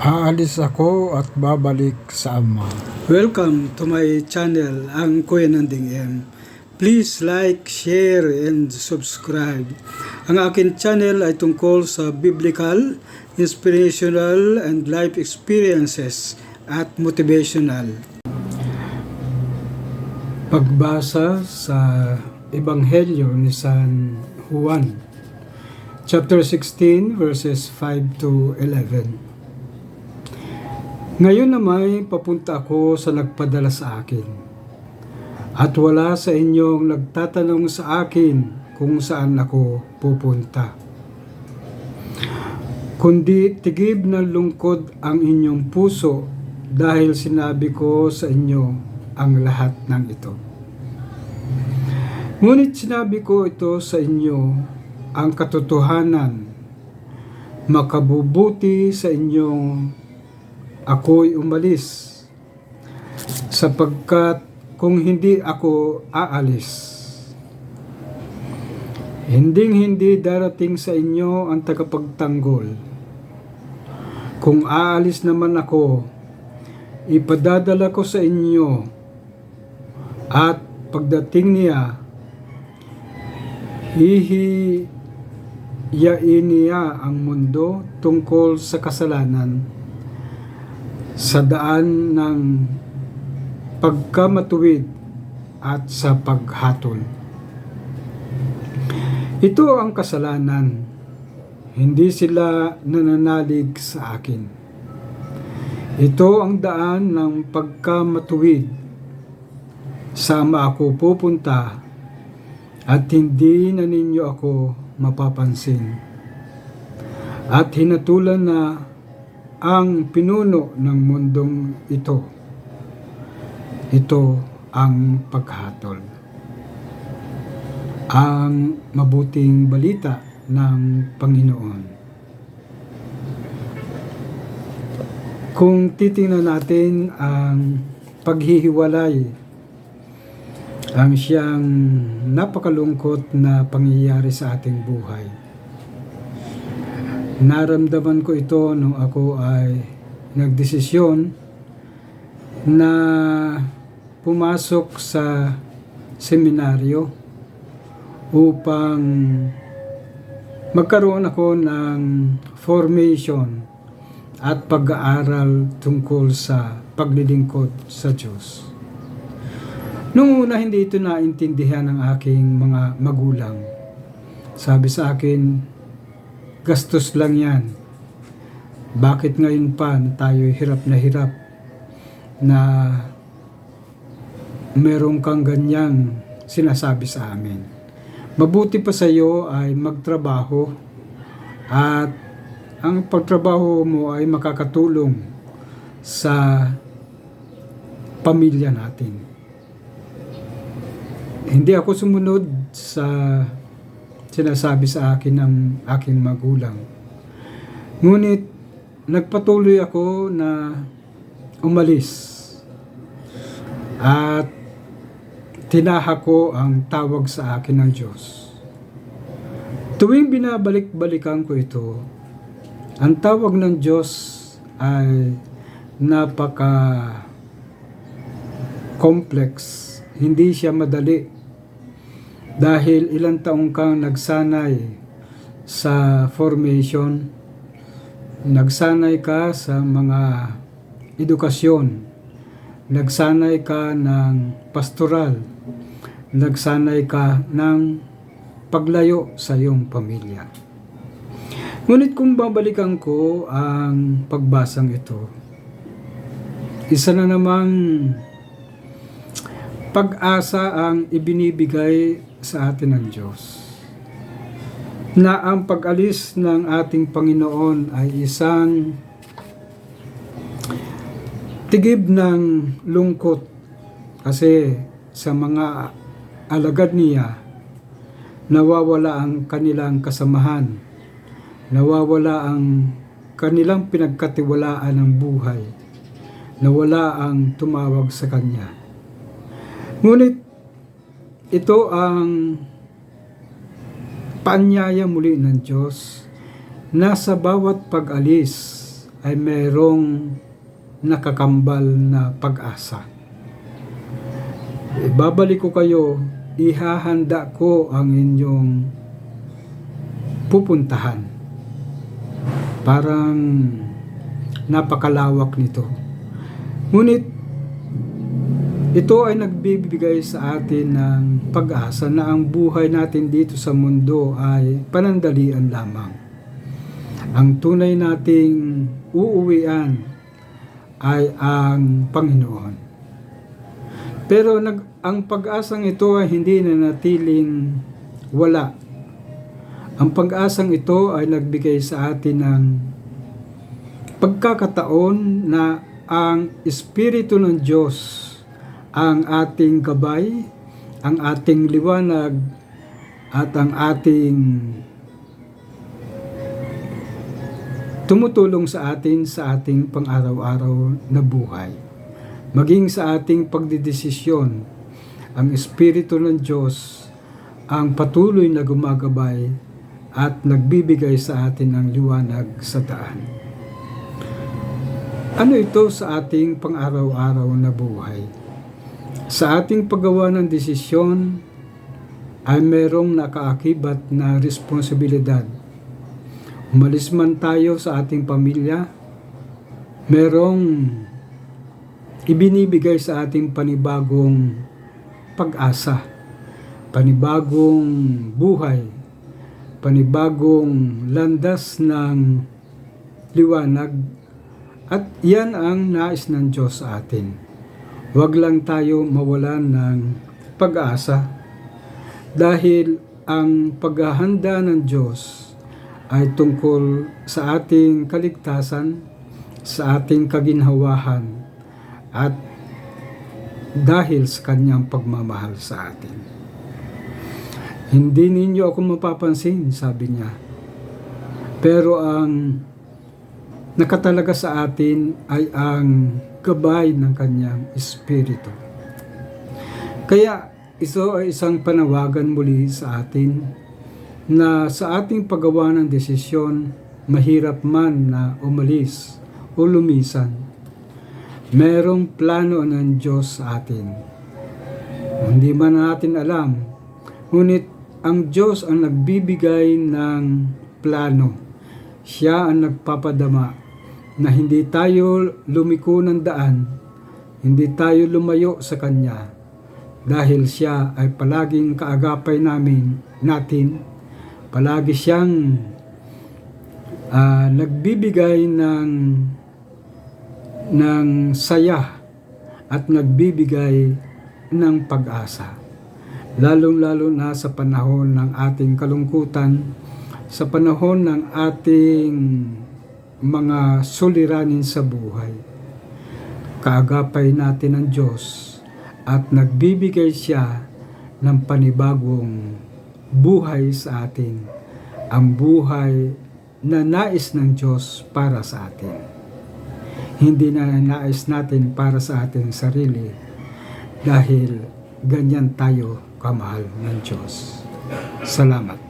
Aalis ako at babalik sa Ama. Welcome to my channel, ang Kuya Nanding M. Please like, share, and subscribe. Ang akin channel ay tungkol sa biblical, inspirational, and life experiences at motivational. Pagbasa sa Ebanghelyo ni San Juan, chapter 16, verses 5 to 11. Ngayon na may papunta ako sa nagpadala sa akin. At wala sa inyong nagtatanong sa akin kung saan ako pupunta. Kundi tigib ng lungkod ang inyong puso dahil sinabi ko sa inyo ang lahat ng ito. Ngunit sinabi ko ito sa inyo ang katotohanan makabubuti sa inyong ako'y umalis. Sapagkat kung hindi ako aalis hinding hindi darating sa inyo ang tagapagtanggol. Kung aalis naman ako ipadadala ko sa inyo. At pagdating niya hihiyain niya ang mundo tungkol sa kasalanan sa daan ng pagkamatuwid at sa paghatol. Ito ang kasalanan. Hindi sila nananalig sa akin. Ito ang daan ng pagkamatuwid. Sama ako pupunta at hindi na ninyo ako mapapansin. At hinatulan na ang pinuno ng mundong ito. Ito ang paghatol. Ang mabuting balita ng Panginoon. Kung titingnan natin ang paghihiwalay ang siyang napakalungkot na pangyayari sa ating buhay naramdaman ko ito nung ako ay nagdesisyon na pumasok sa seminaryo upang magkaroon ako ng formation at pag-aaral tungkol sa paglilingkod sa Diyos. Nung una hindi ito naintindihan ng aking mga magulang. Sabi sa akin, gastos lang yan. Bakit ngayon pa na tayo hirap na hirap na meron kang ganyang sinasabi sa amin. Mabuti pa sa iyo ay magtrabaho at ang pagtrabaho mo ay makakatulong sa pamilya natin. Hindi ako sumunod sa sinasabi sa akin ng aking magulang. Ngunit nagpatuloy ako na umalis at tinaha ko ang tawag sa akin ng Diyos. Tuwing binabalik-balikan ko ito, ang tawag ng Diyos ay napaka complex. Hindi siya madali dahil ilang taong kang nagsanay sa formation, nagsanay ka sa mga edukasyon, nagsanay ka ng pastoral, nagsanay ka ng paglayo sa iyong pamilya. Ngunit kung babalikan ko ang pagbasang ito, isa na namang pag-asa ang ibinibigay sa atin ng Diyos. Na ang pag-alis ng ating Panginoon ay isang tigib ng lungkot kasi sa mga alagad niya nawawala ang kanilang kasamahan. Nawawala ang kanilang pinagkatiwalaan ng buhay. Nawala ang tumawag sa kanya ngunit ito ang paanyaya muli ng Diyos na sa bawat pag-alis ay merong nakakambal na pag-asa. Ibabalik ko kayo, ihahanda ko ang inyong pupuntahan. Parang napakalawak nito. Ngunit ito ay nagbibigay sa atin ng pag-asa na ang buhay natin dito sa mundo ay panandalian lamang. Ang tunay nating uuwian ay ang Panginoon. Pero nag, ang pag-asang ito ay hindi na natiling wala. Ang pag-asang ito ay nagbigay sa atin ng pagkakataon na ang Espiritu ng Diyos ang ating gabay, ang ating liwanag, at ang ating tumutulong sa atin sa ating pang-araw-araw na buhay. Maging sa ating pagdidesisyon, ang Espiritu ng Diyos ang patuloy na gumagabay at nagbibigay sa atin ng liwanag sa daan. Ano ito sa ating pang-araw-araw na buhay? Sa ating paggawa ng desisyon ay merong nakaakibat na responsibilidad. Umalis man tayo sa ating pamilya, merong ibinibigay sa ating panibagong pag-asa, panibagong buhay, panibagong landas ng liwanag at yan ang nais ng Diyos sa atin. Huwag lang tayo mawalan ng pag-asa dahil ang paghahanda ng Diyos ay tungkol sa ating kaligtasan, sa ating kaginhawahan at dahil sa kanyang pagmamahal sa atin. Hindi ninyo ako mapapansin, sabi niya. Pero ang nakatalaga sa atin ay ang gabay ng kanyang espiritu. Kaya ito ay isang panawagan muli sa atin na sa ating paggawa ng desisyon, mahirap man na umalis o lumisan, merong plano ng Diyos sa atin. Hindi man natin alam, ngunit ang Diyos ang nagbibigay ng plano. Siya ang nagpapadama na hindi tayo lumiko ng daan, hindi tayo lumayo sa Kanya, dahil siya ay palaging kaagapay namin, natin, palagi siyang ah, nagbibigay ng ng saya at nagbibigay ng pag-asa. Lalong-lalo na sa panahon ng ating kalungkutan, sa panahon ng ating mga suliranin sa buhay. Kaagapay natin ang Diyos at nagbibigay siya ng panibagong buhay sa atin. Ang buhay na nais ng Diyos para sa atin. Hindi na nais natin para sa ating sarili dahil ganyan tayo kamahal ng Diyos. Salamat.